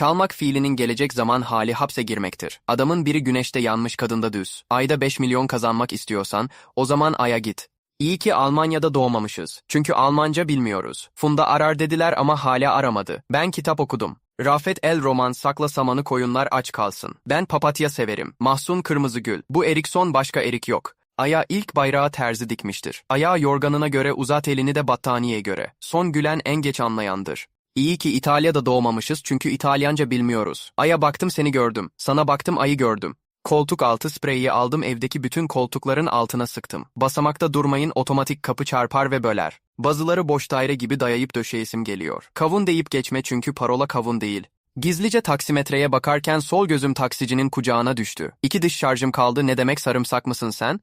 Çalmak fiilinin gelecek zaman hali hapse girmektir. Adamın biri güneşte yanmış kadında düz. Ayda 5 milyon kazanmak istiyorsan o zaman aya git. İyi ki Almanya'da doğmamışız. Çünkü Almanca bilmiyoruz. Funda arar dediler ama hala aramadı. Ben kitap okudum. Rafet El Roman Sakla Samanı Koyunlar Aç Kalsın. Ben papatya severim. Mahsun Kırmızı Gül. Bu Erikson başka erik yok. Aya ilk bayrağı terzi dikmiştir. Ayağı yorganına göre uzat elini de battaniyeye göre. Son gülen en geç anlayandır. İyi ki İtalya'da doğmamışız çünkü İtalyanca bilmiyoruz. Aya baktım seni gördüm. Sana baktım ayı gördüm. Koltuk altı spreyi aldım evdeki bütün koltukların altına sıktım. Basamakta durmayın otomatik kapı çarpar ve böler. Bazıları boş daire gibi dayayıp döşeyesim geliyor. Kavun deyip geçme çünkü parola kavun değil. Gizlice taksimetreye bakarken sol gözüm taksicinin kucağına düştü. İki dış şarjım kaldı ne demek sarımsak mısın sen?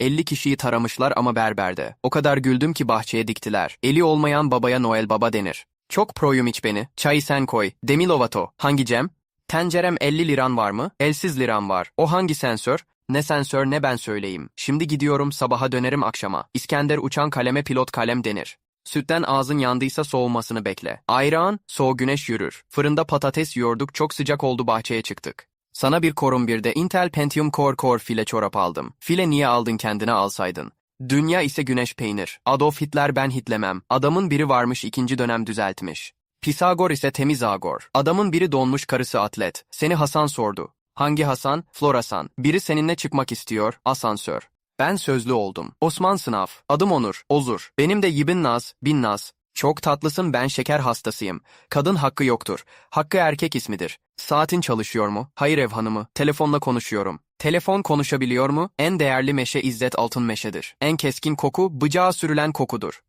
50 kişiyi taramışlar ama berberde. O kadar güldüm ki bahçeye diktiler. Eli olmayan babaya Noel Baba denir. Çok proyum iç beni. Çayı sen koy. Demi Lovato. Hangi Cem? Tencerem 50 liran var mı? Elsiz liram var. O hangi sensör? Ne sensör ne ben söyleyeyim. Şimdi gidiyorum sabaha dönerim akşama. İskender uçan kaleme pilot kalem denir. Sütten ağzın yandıysa soğumasını bekle. Ayran, soğuk güneş yürür. Fırında patates yiyorduk çok sıcak oldu bahçeye çıktık. Sana bir korum bir de Intel Pentium Core Core file çorap aldım. File niye aldın kendine alsaydın? Dünya ise güneş peynir. Adolf Hitler ben hitlemem. Adamın biri varmış ikinci dönem düzeltmiş. Pisagor ise temiz Agor. Adamın biri donmuş karısı atlet. Seni Hasan sordu. Hangi Hasan? Florasan. Biri seninle çıkmak istiyor. Asansör. Ben sözlü oldum. Osman Sınav. Adım Onur. Ozur. Benim de Yibin Naz. Bin Naz. Çok tatlısın ben şeker hastasıyım. Kadın hakkı yoktur. Hakkı erkek ismidir. Saatin çalışıyor mu? Hayır ev hanımı. Telefonla konuşuyorum. Telefon konuşabiliyor mu? En değerli meşe İzzet Altın Meşe'dir. En keskin koku bıçağa sürülen kokudur.